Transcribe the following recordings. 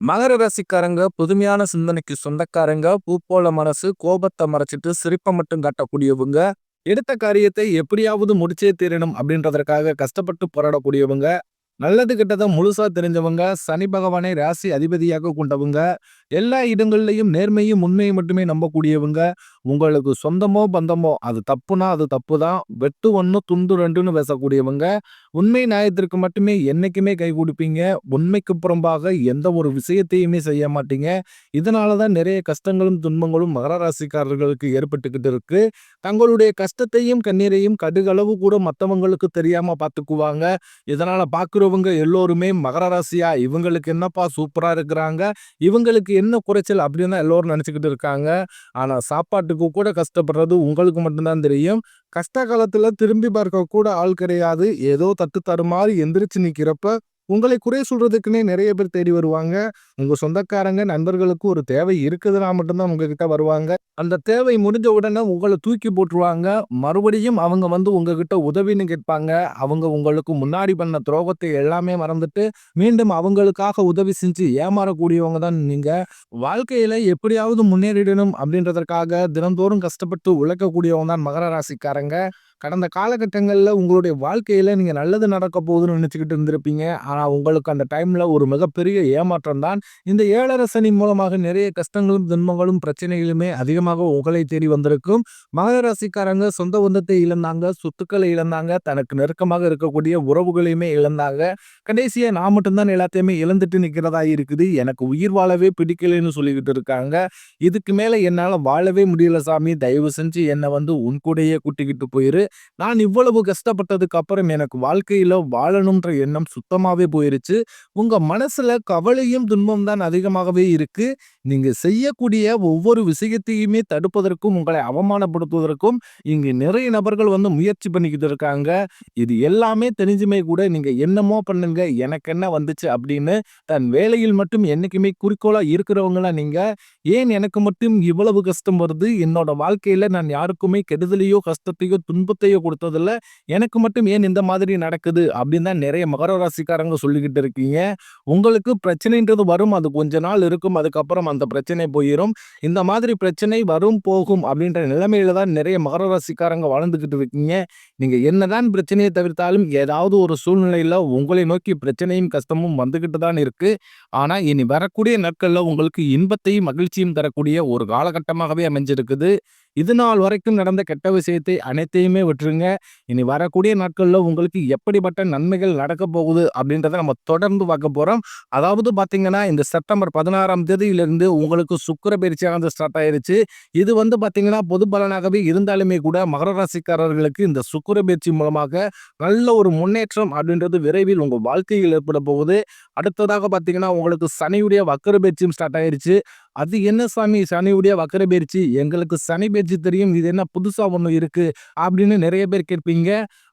மகர ராசிக்காரங்க புதுமையான சிந்தனைக்கு சொந்தக்காரங்க பூ போல மனசு கோபத்தை மறைச்சிட்டு சிரிப்பை மட்டும் காட்டக்கூடியவங்க எடுத்த காரியத்தை எப்படியாவது முடிச்சே தீரணும் அப்படின்றதற்காக கஷ்டப்பட்டு போராடக்கூடியவங்க நல்லது கெட்டதை முழுசா தெரிஞ்சவங்க சனி பகவானை ராசி அதிபதியாக கொண்டவங்க எல்லா இடங்கள்லையும் நேர்மையும் உண்மையும் மட்டுமே நம்பக்கூடியவங்க உங்களுக்கு சொந்தமோ பந்தமோ அது தப்புனா அது தப்பு தான் வெட்டு ஒன்று துண்டு ரெண்டுன்னு பேசக்கூடியவங்க உண்மை நியாயத்திற்கு மட்டுமே என்னைக்குமே கை கொடுப்பீங்க. உண்மைக்கு புறம்பாக எந்த ஒரு விஷயத்தையுமே செய்ய மாட்டீங்க. இதனால தான் நிறைய கஷ்டங்களும் துன்பங்களும் மகர ராசிக்காரர்களுக்கு ஏற்பட்டுக்கிட்டு இருக்கு. தங்களுடைய கஷ்டத்தையும் கண்ணீரையும் கடுகளவு கூட மற்றவங்களுக்கு தெரியாம பார்த்துக்குவாங்க. இதனால இருக்கிறவங்க எல்லோருமே மகர ராசியா? இவங்களுக்கு என்னப்பா சூப்பராக இருக்கிறாங்க? இவங்களுக்கு என்ன குறைச்சல்? அப்படின்னு தான் எல்லோரும் நினச்சிக்கிட்டு இருக்காங்க. ஆனால் சாப்பாட்டுக்கு கூட கஷ்டப்படுறது உங்களுக்கு மட்டும்தான் தெரியும். கஷ்ட காலத்தில் திரும்பி பார்க்க கூட ஆள் கிடையாது. ஏதோ தட்டு தருமாறி எந்திரிச்சு நிற்கிறப்ப உங்களை குறை சொல்றதுக்குன்னே நிறைய பேர் தேடி வருவாங்க. உங்க சொந்தக்காரங்க நண்பர்களுக்கு ஒரு தேவை இருக்குதுன்னா மட்டும்தான் உங்ககிட்ட வருவாங்க. அந்த தேவை முடிஞ்ச உடனே உங்களை தூக்கி போட்டுருவாங்க. மறுபடியும் அவங்க வந்து உங்ககிட்ட உதவின்னு கேட்பாங்க. அவங்க உங்களுக்கு முன்னாடி பண்ண துரோகத்தை எல்லாமே மறந்துட்டு மீண்டும் அவங்களுக்காக உதவி செஞ்சு ஏமாறக்கூடியவங்க தான் நீங்க. வாழ்க்கையில எப்படியாவது முன்னேறிடணும் அப்படின்றதற்காக தினந்தோறும் கஷ்டப்பட்டு உழைக்கக்கூடியவங்க தான் மகர ராசிக்காரங்க. கடந்த காலகட்டங்களில் உங்களுடைய வாழ்க்கையில் நீங்கள் நல்லது நடக்க போகுதுன்னு நினச்சிக்கிட்டு இருந்திருப்பீங்க. ஆனால் உங்களுக்கு அந்த டைமில் ஒரு மிகப்பெரிய ஏமாற்றம் தான். இந்த ஏழரை சனி மூலமாக நிறைய கஷ்டங்களும் துன்பங்களும் பிரச்சனைகளுமே அதிகமாக உங்களை தேடி வந்திருக்கும். மகர ராசிக்காரங்க சொந்த பந்தத்தை இழந்தாங்க சொத்துக்களை இழந்தாங்க தனக்கு நெருக்கமாக இருக்கக்கூடிய உறவுகளையுமே இழந்தாங்க. கடைசியாக நான் மட்டும்தான் எல்லாத்தையுமே இழந்துட்டு நிற்கிறதா இருக்குது. எனக்கு உயிர் வாழவே பிடிக்கலைன்னு சொல்லிக்கிட்டு இருக்காங்க. இதுக்கு மேலே என்னால் வாழவே முடியல சாமி. தயவு செஞ்சு என்னை வந்து உன் கூடையே கூட்டிக்கிட்டு போயிரு. நான் இவ்வளவு கஷ்டப்பட்டதுக்கு அப்புறம் எனக்கு வாழ்க்கையில வாழணும்ன்ற எண்ணம் சுத்தமாவே போயிருச்சு. உங்க மனசுல கவலையும் துன்பம் தான் அதிகமாகவே இருக்கு. நீங்க செய்யக்கூடிய ஒவ்வொரு விஷயத்தையுமே தடுப்பதற்கும் உங்களை அவமானப்படுத்துவதற்கும் இங்கு நிறைய நபர்கள் வந்து முயற்சி பண்ணிக்கிட்டு இருக்காங்க. இது எல்லாமே தெரிஞ்சுமே கூட நீங்க என்னமோ பண்ணுங்க எனக்கு என்ன வந்துச்சு அப்படின்னு தன் வேலையில் மட்டும் என்னைக்குமே குறிக்கோளா இருக்கிறவங்களா நீங்க. ஏன் எனக்கு மட்டும் இவ்வளவு கஷ்டம் வருது? என்னோட வாழ்க்கையில நான் யாருக்குமே கெடுதலையோ கஷ்டத்தையோ துன்பத்தையோ சுகத்தையோ கொடுத்ததில்ல. எனக்கு மட்டும் ஏன் இந்த மாதிரி நடக்குது அப்படின்னு தான் நிறைய மகர ராசிக்காரங்க சொல்லிக்கிட்டு இருக்கீங்க. உங்களுக்கு பிரச்சனைன்றது வரும். அது கொஞ்ச நாள் இருக்கும். அதுக்கப்புறம் அந்த பிரச்சனை போயிடும் இந்த மாதிரி பிரச்சனை வரும் போகும் அப்படின்ற நிலைமையில தான் நிறைய மகர ராசிக்காரங்க வளர்ந்துக்கிட்டு இருக்கீங்க. நீங்க என்னதான் பிரச்சனையை தவிர்த்தாலும் ஏதாவது ஒரு சூழ்நிலையில உங்களை நோக்கி பிரச்சனையும் கஷ்டமும் வந்துகிட்டு தான் இருக்கு. ஆனா இனி வரக்கூடிய நாட்கள்ல உங்களுக்கு இன்பத்தையும் மகிழ்ச்சியும் தரக்கூடிய ஒரு காலகட்டமாகவே அமைஞ்சிருக்குது. இது நாள் வரைக்கும் நடந்த கெட்ட விஷயத்தை அனைத்தையுமே விட்டுருங்க. இனி வரக்கூடிய நாட்களில் உங்களுக்கு எப்படிப்பட்ட நன்மைகள் நடக்க போகுது அப்படின்றத நம்ம தொடர்ந்து பார்க்க போகிறோம் அதாவது பார்த்தீங்கன்னா இந்த செப்டம்பர் பதினாறாம் தேதியிலிருந்து உங்களுக்கு சுக்கர பயிற்சியாக ஸ்டார்ட் ஆயிருச்சு. இது வந்து பார்த்தீங்கன்னா பொது பலனாகவே இருந்தாலுமே கூட மகர ராசிக்காரர்களுக்கு இந்த சுக்கர பயிற்சி மூலமாக நல்ல ஒரு முன்னேற்றம் அப்படின்றது விரைவில் உங்கள் வாழ்க்கையில் ஏற்பட போகுது. அடுத்ததாக பார்த்தீங்கன்னா உங்களுக்கு சனியுடைய வக்கர பயிற்சியும் ஸ்டார்ட் ஆயிருச்சு. அது என்ன சாமி? சனியுடைய வக்கர பயிற்சி. எங்களுக்கு சனி பயிற்சி தெரியும். இது என்ன புதுசாக ஒன்று இருக்கு? அப்படின்னு நிறைய பேர் கேட்பீங்க.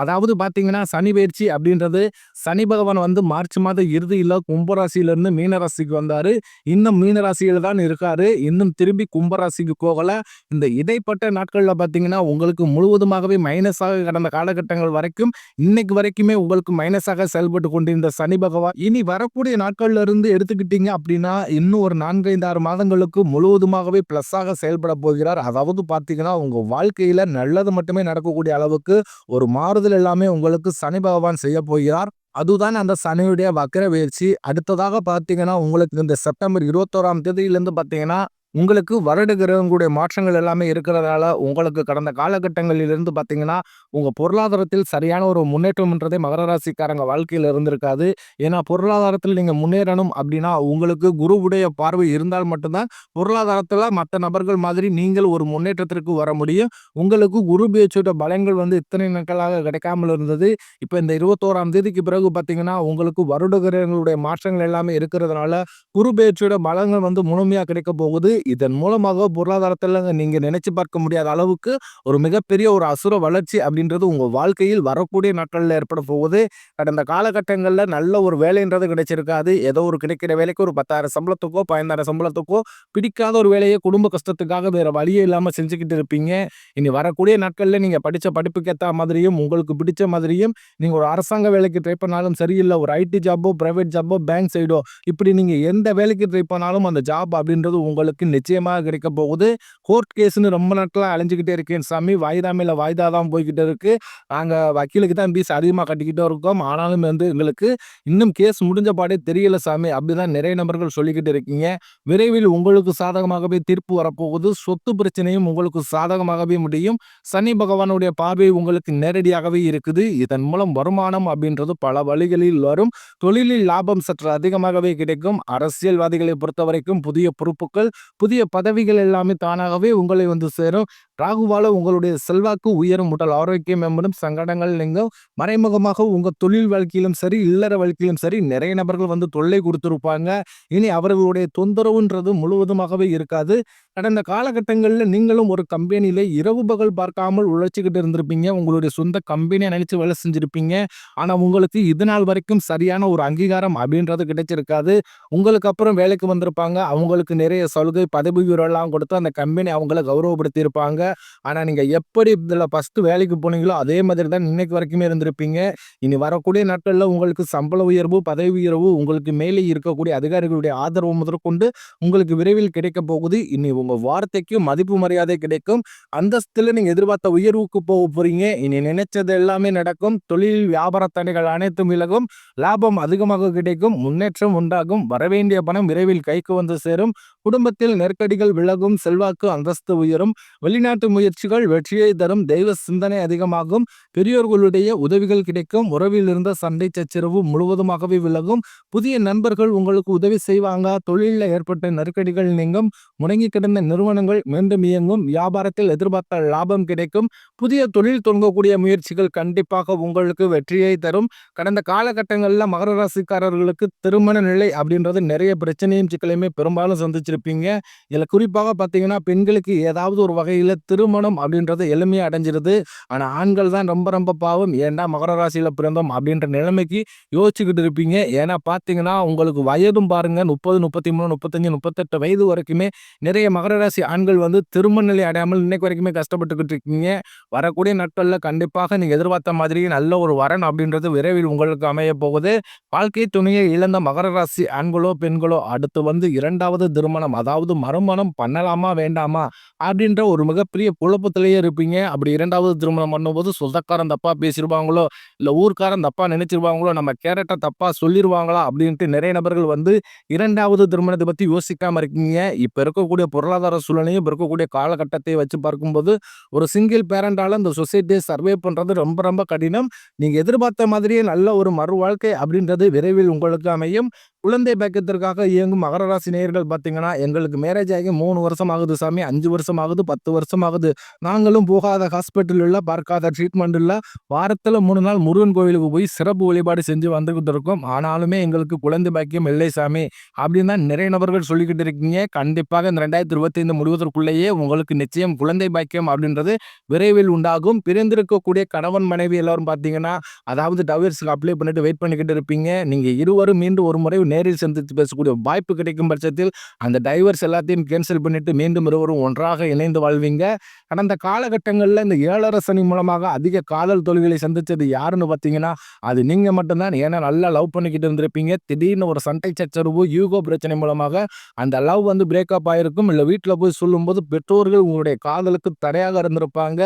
அதாவது பார்த்தீங்கன்னா சனி பயிற்சி அப்படின்றது சனி பகவான் வந்து மார்ச் மாத இறுதியில் கும்பராசியிலேருந்து மீனராசிக்கு வந்தார். இன்னும் மீனராசியில் தான் இருக்கார். இன்னும் திரும்பி கும்பராசிக்கு போகல. இந்த இடைப்பட்ட நாட்களில் பார்த்தீங்கன்னா உங்களுக்கு முழுவதுமாகவே மைனஸாக கடந்த காலகட்டங்கள் வரைக்கும் இன்னைக்கு வரைக்குமே உங்களுக்கு மைனஸாக செயல்பட்டு கொண்டிருந்த சனி பகவான் இனி வரக்கூடிய நாட்கள்ல இருந்து எடுத்துக்கிட்டீங்க அப்படின்னா இன்னும் ஒரு நான்கைந்து ஆறு மாதங்களுக்கு முழுவதுமாகவே ப்ளஸ்ஸாக செயல்பட போகிறார். அதாவது பார்த்தீங்கன்னா உங்கள் வாழ்க்கையில் நல்லது மட்டுமே நடக்கக்கூடிய அளவுக்கு ஒரு மாறுதல் இதில் எல்லாமே உங்களுக்கு சனி பகவான் செய்ய போகிறார். அதுதான் அந்த சனியுடைய வக்கர வீழ்ச்சி அடுத்ததாக பார்த்தீங்கன்னா உங்களுக்கு இந்த செப்டம்பர் இருபத்தோராம் தேதியிலேருந்து பார்த்தீங்கன்னா உங்களுக்கு வருட கிரகங்களுடைய மாற்றங்கள் எல்லாமே இருக்கிறதால உங்களுக்கு கடந்த காலகட்டங்களிலிருந்து பார்த்தீங்கன்னா உங்கள் பொருளாதாரத்தில் சரியான ஒரு முன்னேற்றம்ன்றதே மகர ராசிக்காரங்க வாழ்க்கையில் இருந்திருக்காது. ஏன்னா பொருளாதாரத்தில் நீங்கள் முன்னேறணும் அப்படின்னா உங்களுக்கு குருவுடைய பார்வை இருந்தால் மட்டும்தான் பொருளாதாரத்தில் மற்ற நபர்கள் மாதிரி நீங்கள் ஒரு முன்னேற்றத்திற்கு வர முடியும். உங்களுக்கு குரு பேச்சோட பலங்கள் வந்து இத்தனை நாட்களாக கிடைக்காமல் இருந்தது. இப்போ இந்த இருபத்தோராம் தேதிக்கு பிறகு பார்த்தீங்கன்னா உங்களுக்கு வருட கிரகங்களுடைய மாற்றங்கள் எல்லாமே இருக்கிறதுனால குரு பேச்சோட பலங்கள் வந்து முழுமையாக கிடைக்க போகுது. இதன் மூலமாக பொருளாதாரத்தில் நீங்கள் நினைச்சு பார்க்க முடியாத அளவுக்கு ஒரு மிகப்பெரிய ஒரு அசுர வளர்ச்சி அப்படின்றது உங்கள் வாழ்க்கையில் வரக்கூடிய நாட்களில் ஏற்பட போகுது. கடந்த காலகட்டங்களில் நல்ல ஒரு வேலைன்றது கிடைச்சிருக்காது. ஏதோ ஒரு கிடைக்கிற வேலைக்கு ஒரு 10,000 சம்பளத்துக்கோ, 15,000 சம்பளத்துக்கோ பிடிக்காத ஒரு வேலையை குடும்ப கஷ்டத்துக்காக வேறு வழியே இல்லாமல் செஞ்சுக்கிட்டு இருப்பீங்க. இனி வரக்கூடிய நாட்களில் நீங்கள் படித்த படிப்புக்கேற்ற மாதிரியும், உங்களுக்கு பிடிச்ச மாதிரியும் நீங்கள் ஒரு அரசாங்க வேலைக்கு ட்ரை பண்ணாலும் சரியில்லை ஒரு ஐடி ஜாப்போ, ப்ரைவேட் ஜாப்போ, பேங்க் சைடோ இப்படி நீங்கள் எந்த வேலைக்கு ட்ரை பண்ணாலும் அந்த ஜாப் அப்படின்றது உங்களுக்கு நிச்சயமாக கிடைக்க போகுது. கோர்ட் கேஸ்னு ரொம்ப நாட்களாக அழிஞ்சுக்கிட்டே இருக்கேன் சாமி. வாய்தா மேல வாய்தா தான் போய்க்கிட்டு இருக்கு. நாங்கள் வக்கீலுக்கு தான் பீஸ் அதிகமாக கட்டிக்கிட்டு இருக்கோம். ஆனாலும் வந்து எங்களுக்கு இன்னும் கேஸ் முடிஞ்ச பாடே தெரியல சாமி. அப்படிதான் நிறைய நபர்கள் சொல்லிக்கிட்டு இருக்கீங்க. விரைவில் உங்களுக்கு சாதகமாகவே தீர்ப்பு வரப்போகுது. சொத்து பிரச்சனையும் உங்களுக்கு சாதகமாகவே முடியும். சனி பகவானுடைய பார்வை உங்களுக்கு நேரடியாகவே இருக்குது. இதன் மூலம் வருமானம் அப்படின்றது பல வழிகளில் வரும். தொழிலில் லாபம் சற்று அதிகமாகவே கிடைக்கும். அரசியல்வாதிகளை பொறுத்த வரைக்கும் புதிய பொறுப்புகள், புதிய பதவிகள் எல்லாமே தானாகவே உங்களை வந்து சேரும். ராகுவால உங்களுடைய செல்வாக்கு உயரும். உடல் ஆரோக்கியம் மேம்படும். சங்கடங்கள் நீங்கும். மறைமுகமாக உங்கள் தொழில் வாழ்க்கையிலும் சரி, இல்லற வாழ்க்கையிலும் சரி நிறைய நபர்கள் வந்து தொல்லை கொடுத்துருப்பாங்க இனி அவர்களுடைய தொந்தரவுன்றது முழுவதுமாகவே இருக்காது. கடந்த காலகட்டங்களில் நீங்களும் ஒரு கம்பெனில இரவு பகல் பார்க்காமல் உழைச்சிக்கிட்டு இருந்திருப்பீங்க. உங்களுடைய சொந்த கம்பெனியை நினைச்சு வேலை செஞ்சிருப்பீங்க. ஆனால் உங்களுக்கு இது நாள் வரைக்கும் சரியான ஒரு அங்கீகாரம் அப்படின்றது கிடைச்சிருக்காது. உங்களுக்கு அப்புறம் வேலைக்கு வந்திருப்பாங்க. அவங்களுக்கு நிறைய சலுகை, பதவி உயர்வெல்லாம் கொடுத்து அந்த கம்பெனி அவங்கள கௌரவப்படுத்தியிருப்பாங்க ஆனால் ஆனா நீங்க எப்படி இதில் ஃபஸ்ட்டு வேலைக்கு போனீங்களோ அதே மாதிரி தான் இன்னைக்கு வரைக்குமே இருந்திருப்பீங்க. இனி வரக்கூடிய நாட்களில் உங்களுக்கு சம்பள உயர்வு, பதவி உயர்வு, உங்களுக்கு மேலே இருக்கக்கூடிய அதிகாரிகளுடைய ஆதரவு முதற்கொண்டு உங்களுக்கு விரைவில் கிடைக்கப் போகுது. இனி உங்க வார்த்தைக்கு மதிப்பு மரியாதை கிடைக்கும். அந்தஸ்தில் நீங்க எதிர்பார்த்த உயர்வுக்கு போக போறீங்க. இனி நினைச்சது எல்லாமே நடக்கும். தொழில், வியாபார தடைகள் அனைத்தும் விலகும். லாபம் அதிகமாக கிடைக்கும். முன்னேற்றம் உண்டாகும். வரவேண்டிய பணம் விரைவில் கைக்கு வந்து சேரும். குடும்பத்தில் நெருக்கடிகள் விலகும். செல்வாக்கு, அந்தஸ்து உயரும். வெளிநாட்டு முயற்சிகள் வெற்றியை தரும். தெய்வ சிந்தனை அதிகமாகும். பெரியோர்களுடைய உதவிகள் கிடைக்கும். உறவில் இருந்த சண்டை சச்சரவு முழுவதுமாகவே விலகும். புதிய நண்பர்கள் உங்களுக்கு உதவி செய்வாங்க. தொழிலில் ஏற்பட்ட நெருக்கடிகள் நீங்கும். முடங்கி கிடந்த நிறுவனங்கள் மீண்டும் இயங்கும். வியாபாரத்தில் எதிர்பார்த்த லாபம் கிடைக்கும். புதிய தொழில் தொடங்கக்கூடிய முயற்சிகள் கண்டிப்பாக உங்களுக்கு வெற்றியை தரும். கடந்த காலகட்டங்களில் மகர ராசிக்காரர்களுக்கு திருமண நிலை அப்படின்றது நிறைய பிரச்சனையும், சிக்கலையுமே பெரும்பாலும் சந்திச்சிருப்பீங்க. இதில் குறிப்பாக பார்த்தீங்கன்னா, பெண்களுக்கு ஏதாவது ஒரு வகையில் திருமணம் அப்படின்றது எளிமையாக அடைஞ்சிருது. ஆனால் ஆண்கள் தான் ரொம்ப ரொம்ப பாவம். ஏன்டா மகர ராசியில் பிறந்தோம் அப்படின்ற நிலைமைக்கு யோசிச்சுக்கிட்டு இருப்பீங்க. ஏன்னா பார்த்தீங்கன்னா, உங்களுக்கு வயதும் பாருங்க 30, 33, 35, 38 வயது வரைக்குமே நிறைய மகர ராசி ஆண்கள் வந்து திருமண நிலை அடையாமல் இன்னைக்கு வரைக்குமே கஷ்டப்பட்டுக்கிட்டு இருக்கீங்க. வரக்கூடிய நாட்களில் கண்டிப்பாக நீங்கள் எதிர்பார்த்த மாதிரி நல்ல ஒரு வரன் அப்படின்றது விரைவில் உங்களுக்கு அமைய போகுது. வாழ்க்கை துணையை இழந்த மகர ராசி ஆண்களோ, பெண்களோ அடுத்து வந்து இரண்டாவது திருமணம் அதாவது மறுமணம் பண்ணலாமா? வேண்டாமா? அப்படின்ற ஒரு மிகப்பெரிய குழப்பத்திலேயே இருப்பீங்க. அப்படி இரண்டாவது திருமணம் பண்ணும்போது சொந்தக்காரன் தப்பாக பேசிடுவாங்களோ இல்லை ஊர்க்காரன் தப்பாக நினைச்சிருவாங்களோ, நம்ம கேரக்டர் தப்பாக சொல்லிடுவாங்களா அப்படின்ட்டு நிறைய நபர்கள் வந்து இரண்டாவது திருமணத்தை பற்றி யோசிக்காமல் இருக்கீங்க. இப்போ இருக்கக்கூடிய பொருளாதார சூழ்நிலையும், இப்போ இருக்கக்கூடிய காலகட்டத்தை வச்சு பார்க்கும்போது ஒரு சிங்கிள் பேரண்டால் இந்த சொசைட்டியை சர்வே பண்ணுறது ரொம்ப ரொம்ப கடினம். நீங்கள் எதிர்பார்த்த மாதிரியே நல்ல ஒரு மறு வாழ்க்கை அப்படின்றது விரைவில் உங்களுக்கு அமையும். குழந்தை பாக்கியத்திற்காக இயங்கும் மகர ராசி நேயர்கள் பார்த்தீங்கன்னா, எங்களுக்கு மேரேஜ் ஆகி மூணு வருஷம் ஆகுது சாமி, அஞ்சு வருஷம் ஆகுது, 10 வருஷம் ஆகுது. நாங்களும் போகாத ஹாஸ்பிட்டல் இல்ல, பார்க்காத ட்ரீட்மெண்ட் இல்லை வாரத்தில் மூணு நாள் முருகன் கோவிலுக்கு போய் சிறப்பு வழிபாடு செஞ்சு வந்துக்கிட்டு இருக்கோம். ஆனாலுமே எங்களுக்கு குழந்தை பாக்கியம் இல்லை சாமி அப்படின்னு தான் நிறைய நபர்கள் சொல்லிக்கிட்டு இருக்கீங்க. கண்டிப்பாக இந்த 2025 முடிவதற்குள்ளேயே உங்களுக்கு நிச்சயம் குழந்தை பாக்கியம் அப்படின்றது விரைவில் உண்டாகும். பிரிந்திருக்கக்கூடிய கணவன், மனைவி எல்லாரும் பார்த்தீங்கன்னா, அதாவது டவர்ஸுக்கு அப்ளை பண்ணிட்டு வெயிட் பண்ணிக்கிட்டு இருப்பீங்க. நீங்கள் இருவரும் மீண்டும் ஒரு முறை நேரில் சந்தித்து பேசக்கூடிய வாய்ப்பு கிடைக்கும் பட்சத்தில் அந்த டைவர்ஸ் எல்லாத்தையும் கேன்சல் பண்ணிட்டு மீண்டும் இருவரும் ஒன்றாக இணைந்து வாழ்வீங்க. கடந்த காலகட்டங்களில் இந்த 7 சனி மூலமாக அதிக காதல் தோல்விகளை சந்தித்தது யாருன்னு பார்த்தீங்கன்னா, அது நீங்கள் மட்டும்தான் ஏன்னா நல்லா லவ் பண்ணிக்கிட்டு இருந்திருப்பீங்க. திடீர்னு ஒரு சண்டை சச்சரவு, யூகோ பிரச்சனை மூலமாக அந்த லவ் வந்து பிரேக்கப் ஆயிருக்கும். இல்லை வீட்டில் போய் சொல்லும்போது பெற்றோர்கள் உங்களுடைய காதலுக்கு தடையாக இருந்திருப்பாங்க.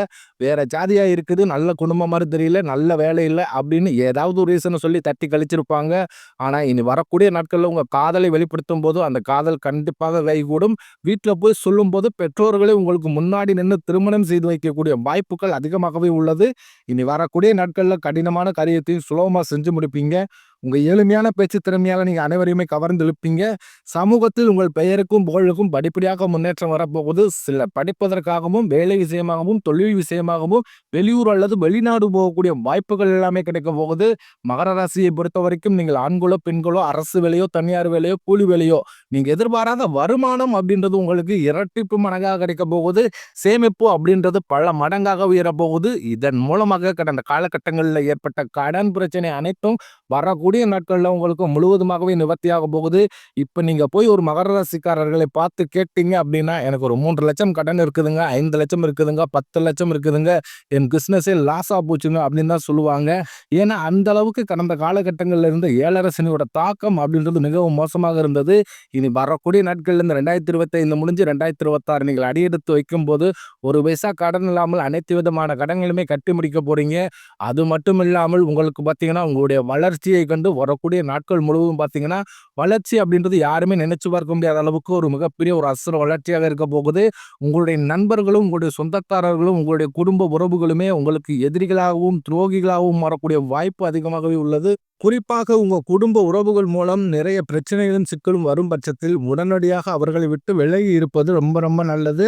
வேற ஜாதியாக இருக்குது, நல்ல குடும்பம் மாதிரி தெரியல, நல்ல வேலை இல்லை அப்படின்னு ஏதாவது ஒரு ரீசனை சொல்லி தட்டி கழிச்சிருப்பாங்க. ஆனால் இனி வரக்கூடிய நாட்களில் உங்கள் காதலை வெளிப்படுத்தும்போது அந்த காதல் கண்டிப்பாக கைகூடும். வீட்டில் போய் சொல்லும்போது பெற்றோர்களே உங்களுக்கு முன்னாடி நின்று திருமணம் செய்து வைக்கக்கூடிய வாய்ப்புகள் அதிகமாகவே உள்ளது. இனி வரக்கூடிய நாட்களில் கடினமான காரியத்தையும் சுலபமாக செஞ்சு முடிப்பீங்க. உங்கள் எளிமையான பேச்சு திறமையால் நீங்கள் அனைவரையுமே கவர்ந்தெழுப்பீங்க சமூகத்தில் உங்கள் பெயருக்கும் புகழுக்கும் படிப்படியாக முன்னேற்றம் வரப்போகுது. சில படிப்பதற்காகவும் வேலை விஷயமாகவும் தொழில் விஷயமாகவும் வெளியூர் அல்லது வெளிநாடு போகக்கூடிய வாய்ப்புகள் எல்லாமே கிடைக்க போகுது. மகர ராசியை பொறுத்த வரைக்கும் நீங்கள் ஆண்களோ பெண்களோ அரசு வேலையோ தனியார் வேலையோ கூலி வேலையோ நீங்கள் எதிர்பாராத வருமானம் அப்படின்றது உங்களுக்கு இரட்டிப்பு மடங்காக கிடைக்க போகுது. சேமிப்பு அப்படின்றது பல மடங்காக உயரப்போகுது இதன் மூலமாக கடந்த காலகட்டங்களில் ஏற்பட்ட கடன் பிரச்சனை அனைத்தும் வரக்கூடிய நாட்களில் உங்களுக்கு முழுவதுமாகவே நிவர்த்தியாக போகுது. இப்போ நீங்கள் போய் ஒரு மகர ராசிக்காரர்களை பார்த்து கேட்டீங்க அப்படின்னா எனக்கு ஒரு மூன்று லட்சம் கடன் இருக்குதுங்க ஐந்து லட்சம் இருக்குதுங்க பத்து லட்சம் இருக்குதுங்க என் பிஸ்னஸே லாஸாக போச்சுங்க அப்படின்னு தான் சொல்லுவாங்க. ஏன்னா அந்த அளவுக்கு கடந்த காலகட்டங்களில் இருந்த ஏழரசனியோட தாக்கம் அப்படின்றது மிகவும் மோசமாக இருந்தது. இனி வரக்கூடிய நாட்கள்ல இந்த ரெண்டாயிரத்தி இருபத்தைந்து முடிஞ்சு ரெண்டாயிரத்தி இருபத்தாறு நீங்கள் அடியெடுத்து வைக்கும் போது ஒரு பைசா கடன் இல்லாமல் அனைத்து விதமான கடன்களுமே கட்டி முடிக்க போறீங்க. அது மட்டும் இல்லாமல் உங்களுக்கு பார்த்தீங்கன்னா உங்களுடைய வளர்ச்சியை கண்டு வரக்கூடிய நாட்கள் முழுவதும் பார்த்தீங்கன்னா வளர்ச்சி அப்படின்றது யாருமே நினைச்சு பார்க்க முடியாத அளவுக்கு ஒரு மிகப்பெரிய ஒரு அசுர வளர்ச்சியாக இருக்க போகுது. உங்களுடைய நண்பர்களும் உங்களுடைய சொந்தக்காரர்களும் உங்களுடைய குடும்ப உறவுகளுமே உங்களுக்கு எதிரிகளாகவும் துரோகிகளாகவும் வரக்கூடிய வாய்ப்பு அதிகமாகவே உள்ளது. குறிப்பாக உங்க குடும்ப உறவுகள் மூலம் நிறைய பிரச்சனைகளும் சிக்கலும் வரும் பட்சத்தில் உடனடியாக அவர்களை விட்டு விலகி இருப்பது ரொம்ப ரொம்ப நல்லது.